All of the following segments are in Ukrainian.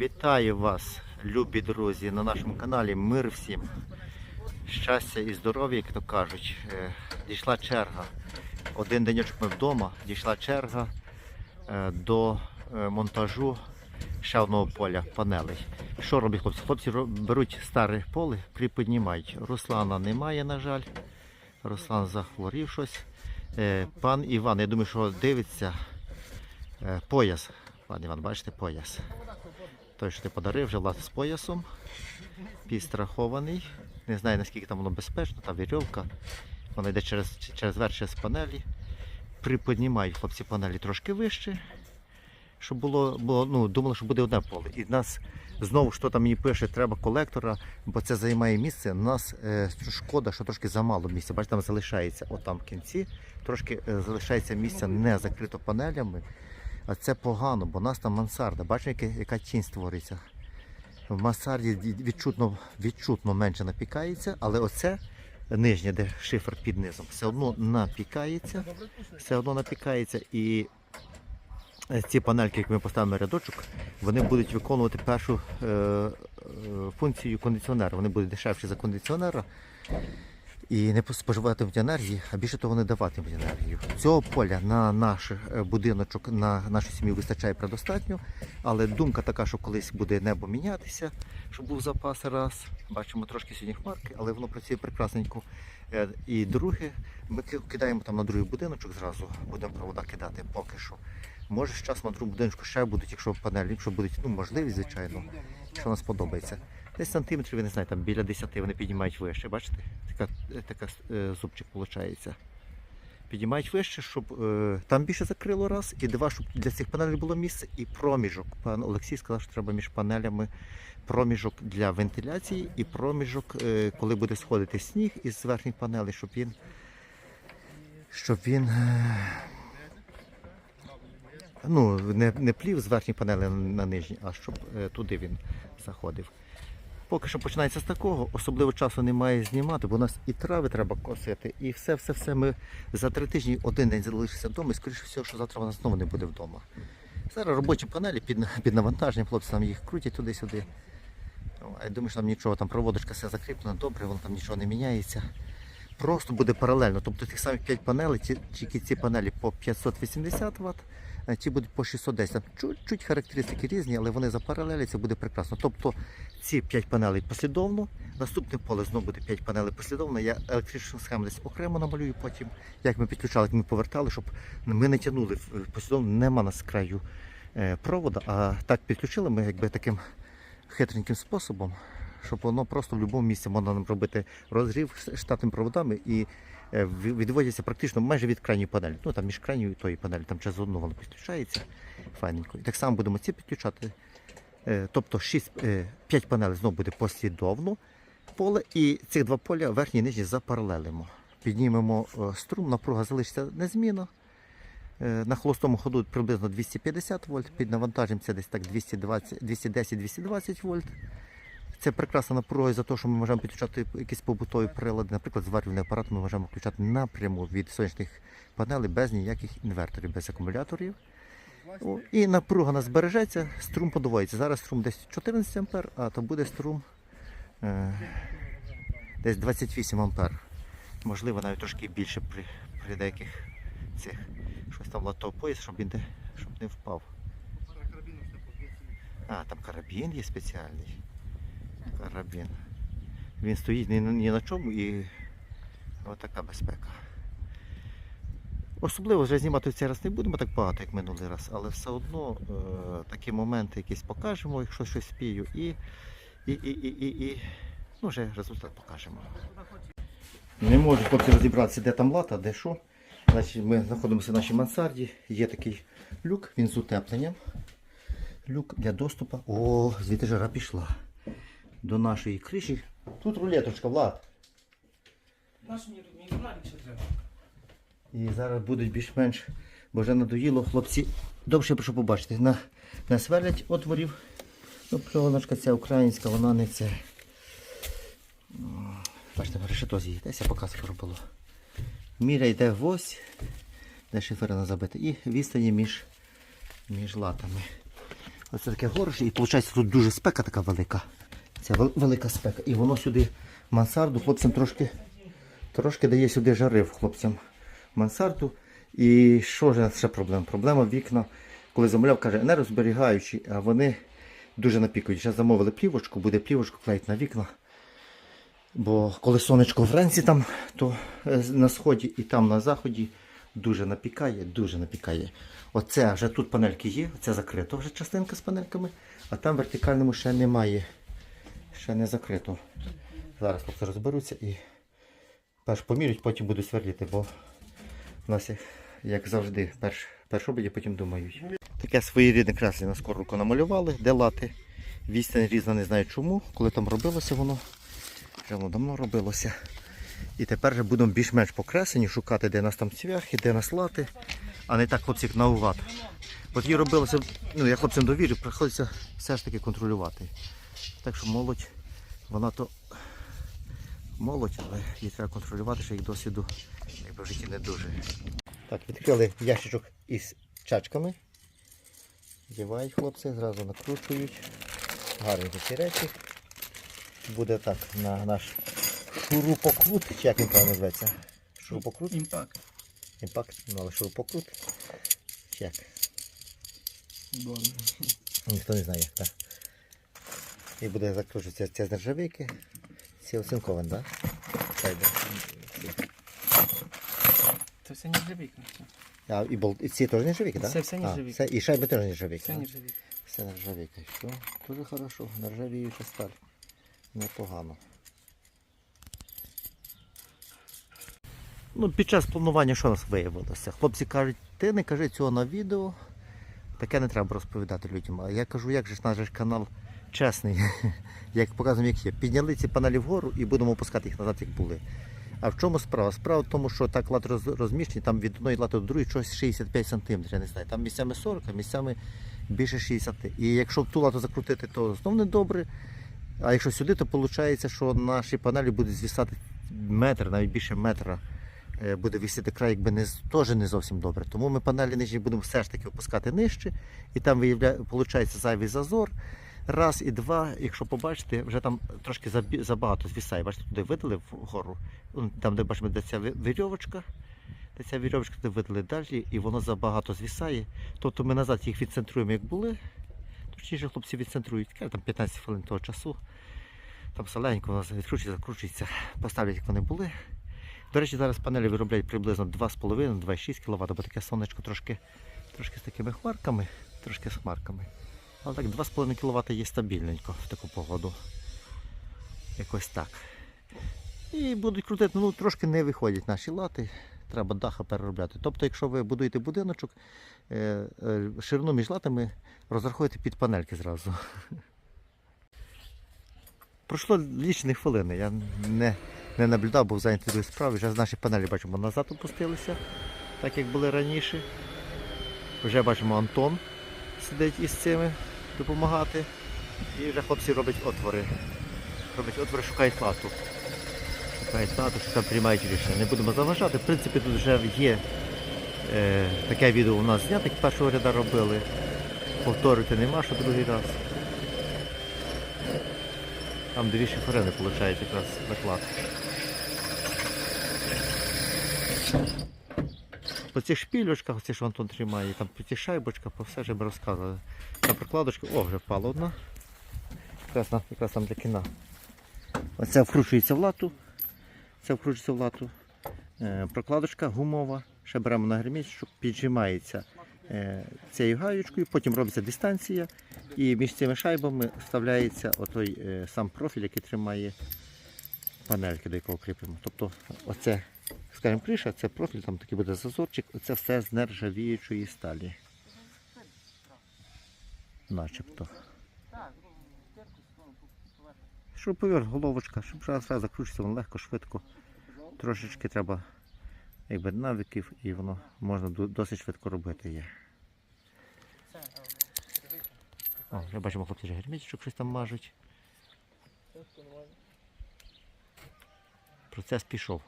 Вітаю вас, любі друзі, на нашому каналі. Мир всім. Щастя і здоров'я, як то кажуть. Е, Дійшла черга. Один денечок ми вдома, дійшла черга е, до е, монтажу ще одного поля панелей. Що роблять хлопці? Хлопці беруть старе поле, приподнімають. Руслана немає, на жаль. Руслан захворів щось. Пан Іван, я думаю, що дивиться пояс. Пан Іван, бачите, пояс. Той, що ти подарив, вже власне з поясом. Підстрахований. Не знаю наскільки там воно безпечно, та вірьовка. Вона йде через, через верх, через панелі. Приподнімають хлопці панелі трошки вище. Щоб було, бо ну, думали, що буде одне поле. І нас знову що там мені пише, треба колектора, бо це займає місце. У нас е, шкода, що трошки замало місця. Бачите, там залишається отам в кінці, трошки е, залишається місця не закрито панелями. А це погано, бо у нас там мансарда. Бачите, яка, тінь створюється. В мансарді відчутно, відчутно менше напікається, але оце нижнє, де шифер під низом, все одно напікається, все одно напікається і е, ці панельки, як ми поставимо рядочок, вони будуть виконувати першу е, е, функцію кондиціонера. Вони будуть дешевші за кондиціонера і не споживатимуть енергії, а більше того не даватимуть енергію. Цього поля на наш е, будиночок, на нашу сім'ю вистачає предостатньо, але думка така, що колись буде небо мінятися, щоб був запас раз. Бачимо трошки сьогодні хмарки, але воно працює прекрасненько. Е, І друге, ми кидаємо там на другий будиночок зразу, будемо провода кидати поки що. Може, з часом на другому будиночку ще будуть, якщо панелі, якщо будуть ну, можливість, звичайно, якщо нам сподобається. Десь сантиметрів, я не знаю, там біля 10 вони піднімають вище, бачите? Така, е, така е, зубчик виходить. Піднімають вище, щоб е, там більше закрило раз, і два, щоб для цих панелей було місце, і проміжок. Пан Олексій сказав, що треба між панелями проміжок для вентиляції і проміжок, е, коли буде сходити сніг із верхніх панелей, щоб він. Щоб він. е, Ну, не, не плів з верхніх панелей на, нижні, а щоб е, туди він заходив. Поки що починається з такого, особливо часу немає знімати, бо у нас і трави треба косити, і все-все-все. Ми за три тижні один день залишимося вдома, і скоріше всього, що завтра вона знову не буде вдома. Зараз робочі панелі під, під навантаженням, хлопці там їх крутять туди-сюди. Я думаю, що там нічого, там проводочка все закріплена, добре, воно там нічого не міняється. Просто буде паралельно. Тобто тих самих 5 панелей, тільки ці панелі по 580 Вт, ті будуть по 610. Чуть-чуть характеристики різні, але вони запаралеляться, буде прекрасно. Тобто ці 5 панелей послідовно, наступне поле знову буде 5 панелей послідовно. Я електричну схему десь окремо намалюю потім, як ми підключали, як ми повертали, щоб ми не тягнули послідовно, нема нас краю е, провода, а так підключили ми якби таким хитреньким способом, щоб воно просто в будь-якому місці можна нам робити розрив штатними проводами і е, відводяться практично майже від крайньої панелі. Ну там між крайньою і тої панелі, там через одну воно підключається файненько. І так само будемо ці підключати. Е, Тобто 6, 5 панелей знову буде послідовно поле, і цих два поля верхні і нижні запаралелимо. Піднімемо е, струм, напруга залишиться незмінна. Е, На холостому ходу приблизно 250 вольт, під навантаженням це десь так 210-220 вольт. Це прекрасна напруга за те, що ми можемо підключати якісь побутові прилади. Наприклад, зварювальний апарат ми можемо включати напряму від сонячних панелей без ніяких інверторів, без акумуляторів. О, і напруга нас збережеться, струм подвоїться. Зараз струм десь 14 ампер, а то буде струм е, десь 28 ампер. Можливо, навіть трошки більше при, при деяких цих щось там лото пояс, щоб він не, щоб не впав. А, там карабін є спеціальний. Карабін. Він стоїть ні, на- чому і отака безпека. Особливо вже знімати цей раз не будемо так багато, як минулий раз, але все одно е, такі моменти якісь покажемо, якщо щось спію, і, і, і, і, і, і ну, вже результат покажемо. Не можу поки розібратися, де там лата, де що. Значить, ми знаходимося в нашій мансарді. Є такий люк, він з утепленням. Люк для доступу. О, звідти жара пішла. До нашої криші. Тут рулеточка, Влад. Наш мені фонарик ще треба. І зараз будуть більш-менш, бо вже надоїло хлопці. Довше прошу побачити. На, насверлять отворів. Ну, пленочка ця українська, вона не це. Бачите, решето з'їдеться, показую, що. Міря йде в ось, де шиферина забита, і відстані між, між латами. Оце таке горище, і виходить тут дуже спека така велика. Це велика спека. І воно сюди мансарду хлопцям трошки, трошки дає сюди жарив хлопцям мансарду. І що ж ще проблема? Проблема вікна, коли замовляв, каже, енергозберігаючі, а вони дуже напікують. Зараз замовили плівочку, буде плівочку клеїти на вікна. Бо коли сонечко вранці там, то е, на сході і там на заході дуже напікає, дуже напікає. Оце вже тут панельки є, це закрито вже частинка з панельками, а там вертикальному ще немає. Ще не закрито. Зараз хлопці розберуться і перш помірять, потім буду сверліти, бо в нас, як- завжди, перш, перш обіді, потім думають. Таке своєрідне креслення на скоруку намалювали, де лати. Відстань різна, не знаю чому, коли там робилося воно. Вже воно давно робилося. І тепер вже будемо більш-менш покреслені, шукати, де нас там цвяхи, де нас лати, а не так хлопці наугад. От її робилося, ну я хлопцям довірю, приходиться все ж таки контролювати. Так що молодь, вона то молодь, але її треба контролювати, що їх досвіду якби в житті не дуже. Так, відкрили ящичок із чачками. Вдівають хлопці, зразу накручують. Гарні такі речі. Буде так на наш шурупокрут, чи як він правильно називається? Шурупокрут? Імпакт. Імпакт, ну але шурупокрут. Чи як? Боже. Ніхто не знає, як так. І буде закручуватися ця з нержавійки. Ці оцинковані, так? Це все нержавійка. А, і, бол... і ці теж нержавійки, так? Це все нержавійка. А. І шайби теж нержавійки. Це нержавійка. Все нержавійка. Що? Дуже хорошо. Нержавіюча сталь. Непогано. Ну, під час планування що у нас виявилося? Хлопці кажуть, ти не кажи цього на відео. Таке не треба розповідати людям. А я кажу, як же ж наш канал чесний, як показуємо, як є. Підняли ці панелі вгору і будемо опускати їх назад, як були. А в чому справа? Справа в тому, що так лад роз- розміщені, там від одної лати до другої щось 65 см, я не знаю. Там місцями 40, а місцями більше 60. І якщо ту лату закрутити, то знов не добре. А якщо сюди, то виходить, що наші панелі будуть звісати метр, навіть більше метра. е, Буде висіти край, якби не теж не зовсім добре. Тому ми панелі нижні будемо все ж таки опускати нижче, і там виходить зайвий зазор. Раз і два, якщо побачите, вже там трошки забагато звісає. Бачите, туди видали вгору. Там, де бачимо, де ця вірьовочка, де ця вірьовочка, туди видали далі, і воно забагато звісає. Тобто ми назад їх відцентруємо, як були. Точніше, хлопці відцентрують, там 15 хвилин того часу. Там саленько нас відкручується, закручується, поставлять, як вони були. До речі, зараз панелі виробляють приблизно 2,5-2,6 кВт, бо таке сонечко трошки, трошки з такими хмарками, трошки з хмарками. Але так 2,5 кВт є стабільненько в таку погоду. Якось так. І будуть крутити, ну трошки не виходять наші лати. Треба даха переробляти. Тобто, якщо ви будуєте будиночок, е, е, ширину між латами розрахуйте під панельки зразу. Пройшло лічені хвилини. Я не, не наблюдав, був зайнятий справою. Вже наші панелі бачимо назад опустилися, так як були раніше. Вже бачимо Антон сидить із цими допомагати. І вже хлопці роблять отвори. Роблять отвори, шукають лату. Шукають лату, що там приймають рішення. Не будемо заважати. В принципі, тут вже є е, таке відео у нас знято, як першого ряда робили. Повторити нема, що другий раз. Там дві шиферини виходить якраз заклад. Цих шпілючках, оці, що Антон тримає, там по цих шайбочках, по все вже ми розказували. Там прокладочка, о, вже впала одна. Якраз, якраз там для кіна. Оце вкручується в лату. Це вкручується в лату. Е, прокладочка гумова. Ще беремо на герметичок, піджимається е, цією гаючкою, потім робиться дистанція. І між цими шайбами вставляється отой е, сам профіль, який тримає панельки, до якого кріпимо. Тобто оце, скажімо, криша, це профіль, там такий буде зазорчик, це все з нержавіючої сталі. Начебто. Щоб поверх головочка, щоб раз закручується, воно легко, швидко. Трошечки треба якби навиків і воно можна досить швидко робити є. О, вже бачимо, хлопці вже герметичок щось там мажуть. Процес пішов.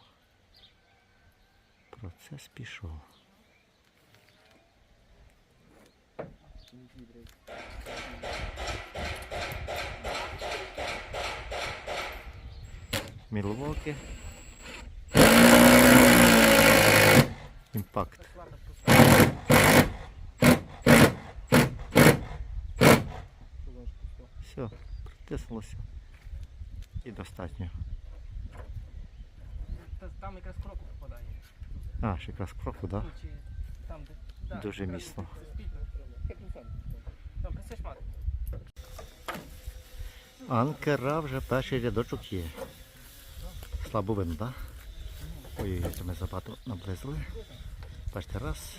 Процес пішов. Мілвоки. Імпакт. Все, притиснулося. І достатньо. Там якраз кроку попадає. А, ще якраз кроку, так? Да, Дуже міцно. Анкера вже перший рядочок є. Слабо видно, так? Ой-ой-ой, це ми забагато наблизили. Бачите, раз,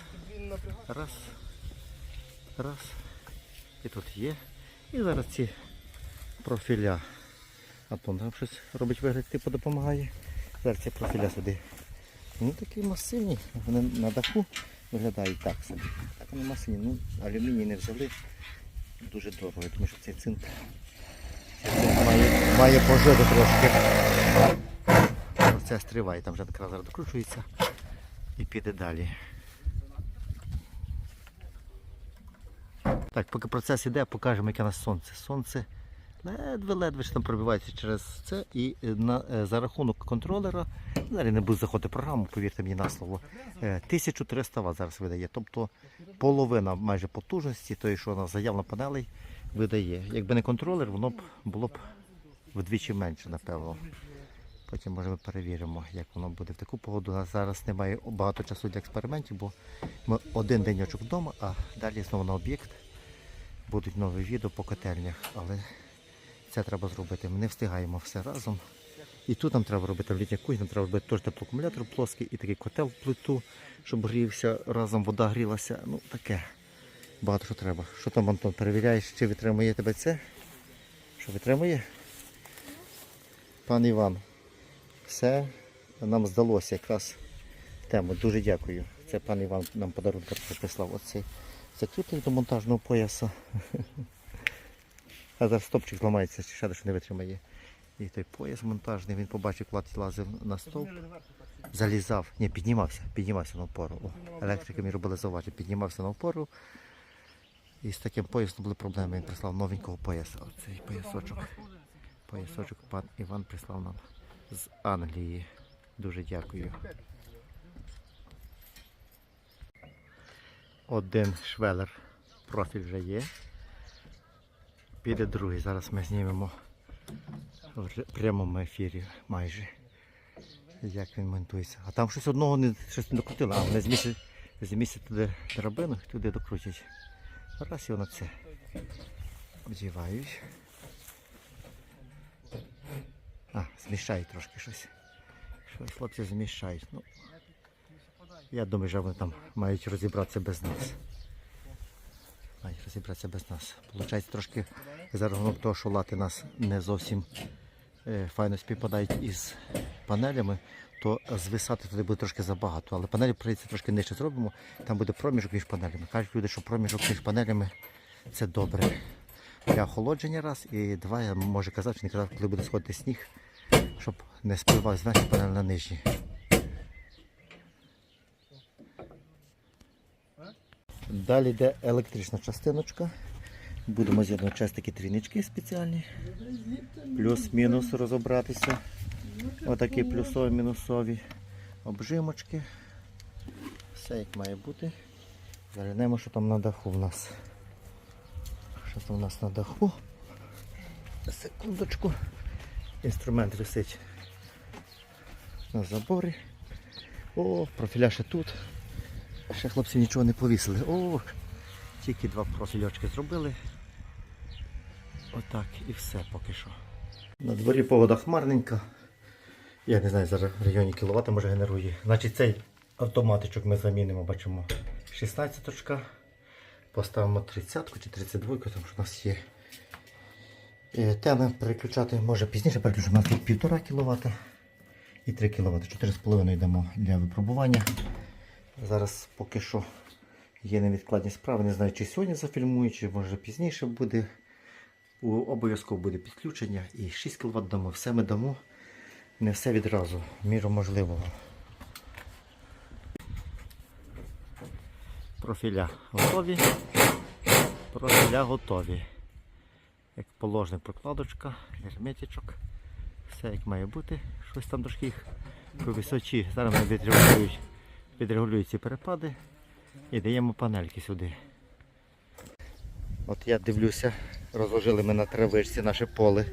раз, раз. І тут є. І зараз ці профіля. Антон там щось робить вигляд, типу допомагає. Зараз ці профіля сюди. Ну такі масивні. Вони на даху виглядають так собі. Так вони масивні. Ну, алюміній не взяли. Дуже дорого, тому що цей цинк Має, має пожити трошки. Процес триває, там вже зараз докручується і піде далі. Так, поки процес іде, покажемо, яке у нас сонце. Сонце ледве-ледве там пробивається через це. І е, на, е, за рахунок контролера, зараз не буду заходити програму, повірте мені на слово, е, 1300 Вт зараз видає. Тобто половина майже потужності, тої, що на заявна панелей, видає. Якби не контролер, воно б було б вдвічі менше, напевно. Потім може ми перевіримо, як воно буде в таку погоду. У нас зараз немає багато часу для експериментів, бо ми один денечок вдома, а далі знову на об'єкт. Будуть нові відео по котельнях, але це треба зробити. Ми не встигаємо все разом. І тут нам треба робити в літній кухні, нам треба робити теж теплоакумулятор плоский і такий котел в плиту, щоб грівся, разом вода грілася. Ну таке. Багато що треба. Що там, Антон, перевіряєш, чи витримує тебе це? Що витримує? Пан Іван, все нам здалося якраз тему. Дуже дякую. Це пан Іван нам подарунок прислав оцей закріплений до монтажного пояса. А зараз стопчик зламається, ще що не витримає. І той пояс монтажний, він побачив, клад лазив на стовп, залізав, ні, піднімався, піднімався на опору. О, електрики мені робили зауваження, піднімався на опору. І з таким поясом були проблеми. Він прислав новенького пояса. Оцей поясочок. Поясочок пан Іван прислав нам з Англії. Дуже дякую. Один швелер профіль вже є. Піде другий. Зараз ми знімемо в прямому ефірі майже. Як він монтується. А там щось одного не, щось не докрутили. А вони змістять, змістять туди драбину, туди докрутять. Раз його на це. Вдівають. А, зміщають трошки щось. Щось хлопці зміщають. Ну, я думаю, що вони там мають розібратися без нас. Мають розібратися без нас. Получається трошки за рахунок того, що лати нас не зовсім е, файно співпадають із панелями, то звисати туди буде трошки забагато. Але панелі прийдеться трошки нижче зробимо, там буде проміжок між панелями. Кажуть люди, що проміжок між панелями це добре. Для охолодження раз і два, я можу казати, чи не казав, коли буде сходити сніг, щоб не спливав зверху панель на нижні. Далі йде електрична частиночка. Будемо з'єднувати час такі трійнички спеціальні. Плюс-мінус розібратися. Отакі плюсові, мінусові обжимочки. Все як має бути. Заглянемо, що там на даху в нас. Що там у нас на даху? Секундочку. Інструмент висить на заборі. О, профіля ще тут. Ще хлопці нічого не повісили. О, тільки два профільочки зробили. Отак і все поки що. На дворі погода хмарненька. Я не знаю, зараз в районі кіловата може генерує. Значить цей автоматичок ми замінимо, бачимо 16 очка. Поставимо 30 чи 32, тому що у нас є. Е, Теми переключати може пізніше переключимо. У нас тут 1,5 кВт і 3 кВт. 4,5 йдемо для випробування. Зараз поки що є невідкладні справи. Не знаю, чи сьогодні зафільмую, чи може пізніше буде. Обов'язково буде підключення і 6 кВт дамо. Все ми дамо. Не все відразу, міру можливого. Профіля готові. Профіля готові. Як положена прокладочка, герметичок. Все як має бути. Щось там трошки їх по височі. Зараз вони відрегулюють, відрегулюють ці перепади і даємо панельки сюди. От я дивлюся, розложили ми на травичці наше поле.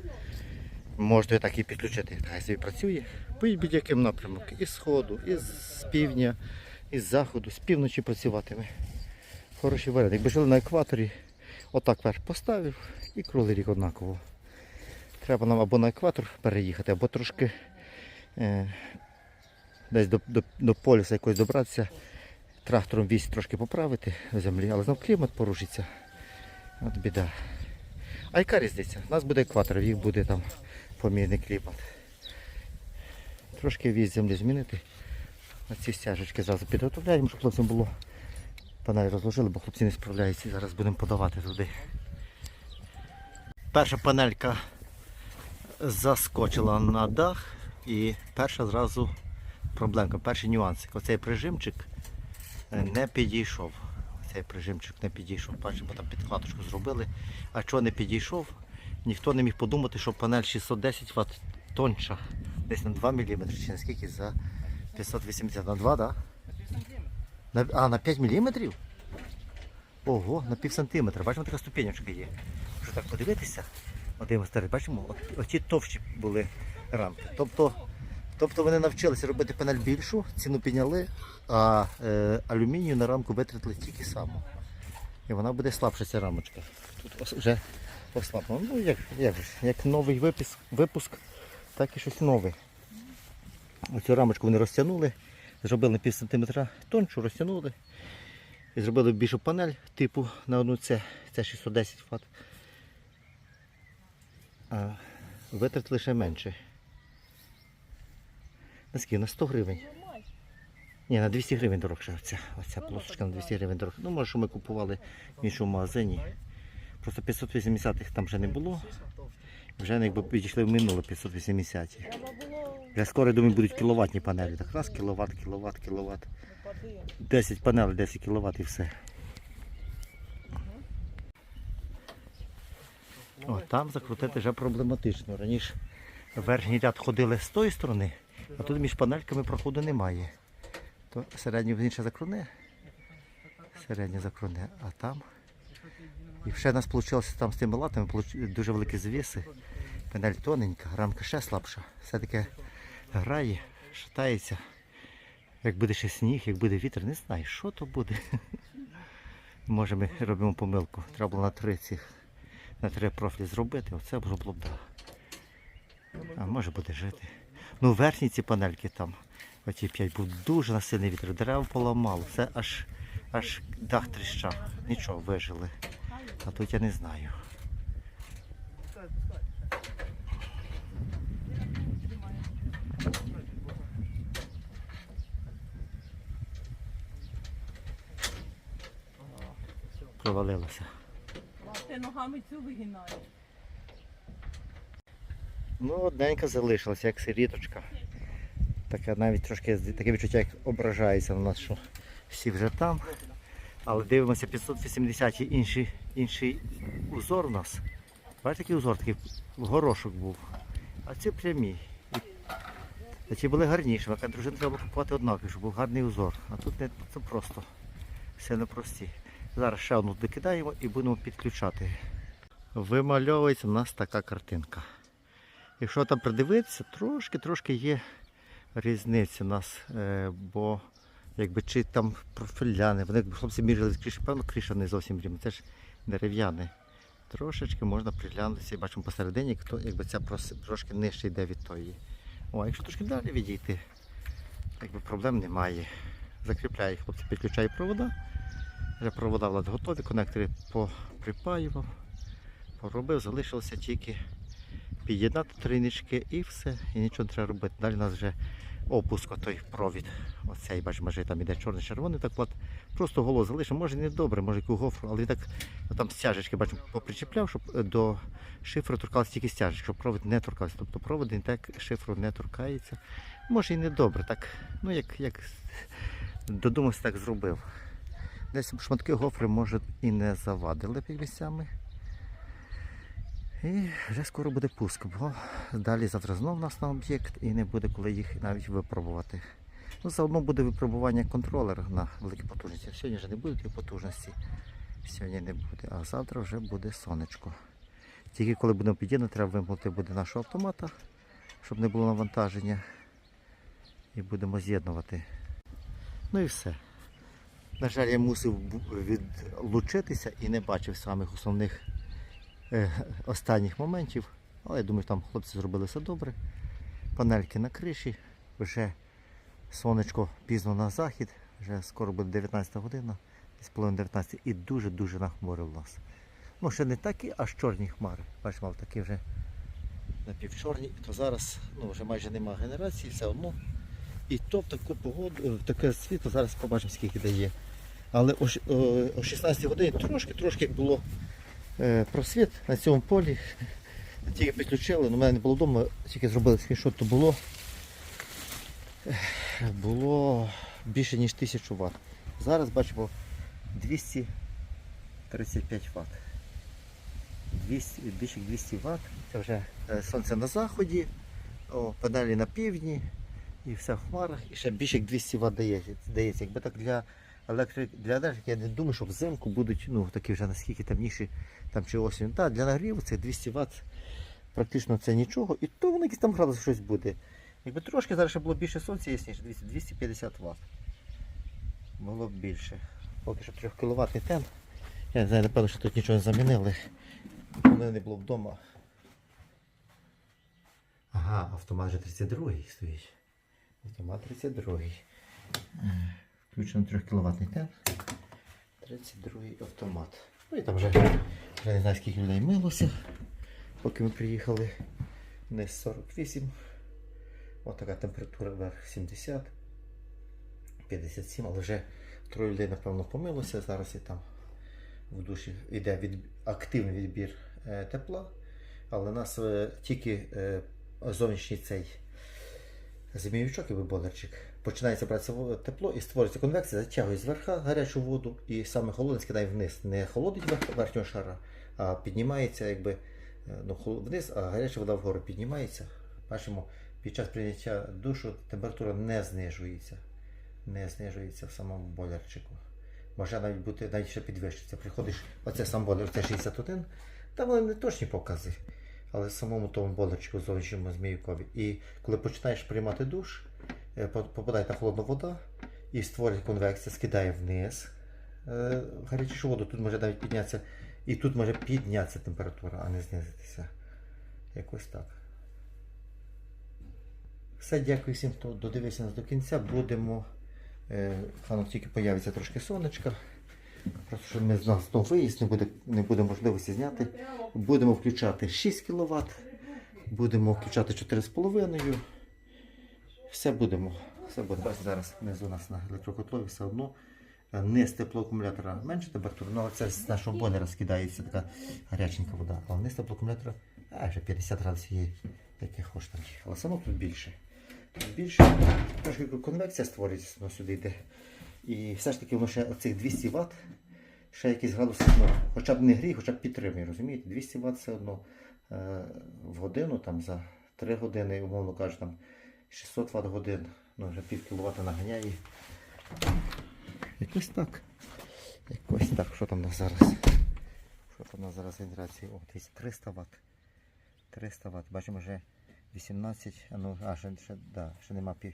Можете так і підключити. Хай собі працює. Будь-яким напрямок. І з сходу, і з півдня, і з заходу, з півночі працюватиме. Хороший варіант. Якби жили на екваторі, отак верх поставив і круглий рік однаково. Треба нам або на екватор переїхати, або трошки е, десь до, до, до полюса якось добратися, трактором вісь трошки поправити в землі, але знов клімат порушиться. От біда. А яка різниця? У нас буде екватор, їх буде там помірний клімат. Трошки вісь землі змінити. Оці стяжечки зразу підготовляємо, щоб хлопцям було. Панель розложили, бо хлопці не справляються. Зараз будемо подавати туди. Перша панелька заскочила на дах і перша зразу проблемка, перший нюансик. Оцей прижимчик е, не підійшов. Цей прижимчик не підійшов. Бачимо, там підкладочку зробили. А чого не підійшов? Ніхто не міг подумати, що панель 610 Вт тонша. Десь на 2 мм, чи наскільки за 580 на 2, так? Да? А, на 5 мм? Ого, на пів сантиметра. Бачимо, така ступенечка є. Якщо так подивитися, старий, бачимо, оті товщі були рамки. Тобто, тобто вони навчилися робити панель більшу, ціну підняли, а е, алюмінію на рамку витратили тільки само. І вона буде слабша ця рамочка. Тут вже ослаблено. Ну як, як, як новий випуск, випуск, так і щось нове. Оцю рамочку вони розтягнули, зробили пів сантиметра тоншу, розтягнули. І зробили більшу панель типу на одну це, це 610 Вт. А витратили ще менше. На скільки? На 100 гривень. Ні, на 200 гривень дорогша оця, оця полосочка на 200 гривень дорожча. Ну, може, що ми купували в іншому магазині. Просто 580-х там вже не було. Вже якби підійшли в минуле 580 Для скоро, думаю, будуть кіловатні панелі. Так раз кіловат, кіловат, кіловат. 10 панелей, 10 кВт і все. О, там закрутити вже проблематично. Раніше верхній ряд ходили з тої сторони, а тут між панельками проходу немає. То середню він ще закруне, середню закруне, а там. І ще в нас вийшло там з тими латами дуже великі звіси. Панель тоненька, рамка ще слабша. Все-таки грає, шатається. Як буде ще сніг, як буде вітер, не знаю, що то буде. Може ми робимо помилку. Треба було на три цих, на три профілі зробити, оце було б. А може буде жити. Ну верхні ці панельки там, оті п'ять, був дуже насильний вітер, дерева поламало, все аж аж дах тріщав. Нічого, вижили. А тут я не знаю. Провалилося. Ти ногами цю вигинаєш. Ну, одненька залишилася, як сиріточка. Таке навіть трошки таке відчуття, як ображається на нас, що всі вже там. Але дивимося 580 інший, інший узор у нас. Бачите, який узор такий горошок був. А ці прямі. І ці були гарніші. А дружину треба купувати однакові, щоб був гарний узор. А тут не це просто все непрості. Зараз ще одну докидаємо і будемо підключати. Вимальовується у нас така картинка. Якщо там придивитися, трошки-трошки є різниця у нас, е, бо якби чи там профіляни, вони хлопці міряли з криші, певно, криша не зовсім рівна, це ж дерев'яне. Трошечки можна приглянутися і бачимо посередині, хто, якби ця трошки нижче йде від тої. О, якщо трошки далі відійти, якби проблем немає. Закріпляє хлопці, підключає провода. Вже провода влад готові, конектори поприпаював, поробив, залишилося тільки під'єднати трійнички і все, і нічого не треба робити. Далі у нас вже опуск той провід. Оцей, бач, може там іде чорний-червоний, так от просто голос залишив. Може не добре, може яку гофру, але він так там стяжечки, бачу, попричепляв, щоб е, до шифру торкалися тільки стяжечки, щоб провід не торкався. Тобто провод він так шифру не торкається. Може і не добре, так, ну як, як додумався, так зробив. Десь шматки гофри, може, і не завадили під місцями. І вже скоро буде пуск, бо далі завтра знов нас на об'єкт і не буде коли їх навіть випробувати. Ну, заодно буде випробування контролера на великій потужності. Сьогодні вже не буде тієї потужності. Сьогодні не буде, а завтра вже буде сонечко. Тільки коли будемо під'єднати, треба вимкнути буде нашого автомата, щоб не було навантаження. І будемо з'єднувати. Ну і все. На жаль, я мусив відлучитися і не бачив самих основних останніх моментів. Але я думаю, там хлопці зробили все добре. Панельки на криші, вже сонечко пізно на захід, вже скоро буде 19 година, десь половина 19 і дуже-дуже нахмурив нас. Ну, ще не такі, аж чорні хмари. Бачимо, такі вже напівчорні, то зараз ну, вже майже немає генерації, все одно. І то в таку погоду, е, в таке світло, зараз побачимо, скільки дає. Але о, о, о 16 годині трошки, трошки було е, просвіт на цьому полі. Тільки підключили, але в мене не було вдома, тільки зробили скріншот, то було, було більше ніж 1000 Вт. Зараз бачимо 235 Вт. 200, більше 200 Вт. Це вже е, сонце на заході, о, панелі на півдні і все в хмарах. І ще більше 200 Вт дається. дається. Якби так для електрик, для електрики я не думаю, що взимку будуть ну, такі вже наскільки темніші там чи осінь. Так, для нагріву це 200 Вт практично це нічого. І то воно якийсь там градус щось буде. Якби трошки зараз ще було більше сонця ясніше, 200 250 Вт. Було б більше. Поки що 3 кВт тен. Я не знаю, напевно, що тут нічого не замінили. Коли не було вдома. Ага, автомат вже 32 стоїть. Автомат 32. Включено 3 кВт тен. 32 автомат. Ну і там вже, вже не знаю скільки людей милося, поки ми приїхали. Вниз 48. Ось така температура вверх 70. 57, але вже троє людей, напевно, помилося. Зараз і там в душі йде від, активний відбір е, тепла. Але нас е, тільки е, зовнішній цей зміючок і бойлерчик. Починається братися тепло і створюється конвекція, затягує зверха гарячу воду і саме холодне скидає вниз. Не холодить верхнього шара, а піднімається якби е, ну, вниз, а гаряча вода вгору піднімається. Бачимо, під час прийняття душу температура не знижується. Не знижується в самому бойлерчику. Може навіть бути навіть ще підвищиться. Приходиш, оце сам бойлер, це 61, там вони не точні покази. Але самому тому бойлерчику зовнішньому зміюкові. І коли починаєш приймати душ, попадає та холодна вода і створює конвекція, скидає вниз е, гарячішу воду. Тут може навіть піднятися, і тут може піднятися температура, а не знизитися. Якось так. Все, дякую всім, хто додивився нас до кінця. Будемо. Е, Хано тільки появиться трошки сонечка. Просто що ми з нас знову виїзд, не буде, не буде можливості зняти. Будемо включати 6 кВт, будемо включати 4,5. Все будемо. Все буде. Бачите, зараз внизу у нас на електрокотлові все одно. е, Низ теплоакумулятора менше температури, ну, але це з нашого бойлера скидається така гаряченька вода. А вниз теплоакумулятора а, вже 50 градусів є, яких хоч там. Але само тут більше. Більше, трошки конвекція створюється, воно сюди йде. І все ж таки воно ще оцих 200 Вт, ще якісь градуси, ну, хоча б не гріє, хоча б підтримує, розумієте? 200 Вт все одно е, в годину, там за 3 години, умовно кажучи, 600 Вт годин, ну вже пів кіловата наганяє. Якось так. Якось так, що там у нас зараз? Що там у нас зараз генерації? О, десь 300 Вт. 300 Вт. Бачимо вже 18, а ну, а, ще, ще, да, ще нема пів.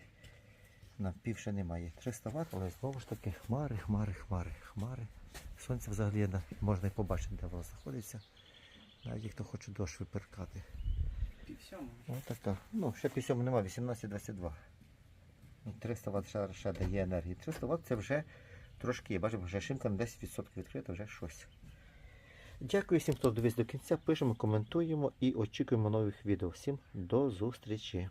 На пів ще немає. 300 Вт, але знову ж таки хмари, хмари, хмари, хмари. Сонце взагалі можна і побачити, де воно знаходиться. Навіть хто хоче дощ виперкати. Пів сьомого. Ось така. Ну, ще пів нема, немає, 18-22. Ну, 300 Вт ще, ще дає енергії. 300 Вт це вже трошки, бачимо, вже шинка на 10% відкрита, вже щось. Дякую всім, хто дивився до кінця. Пишемо, коментуємо і очікуємо нових відео. Всім до зустрічі!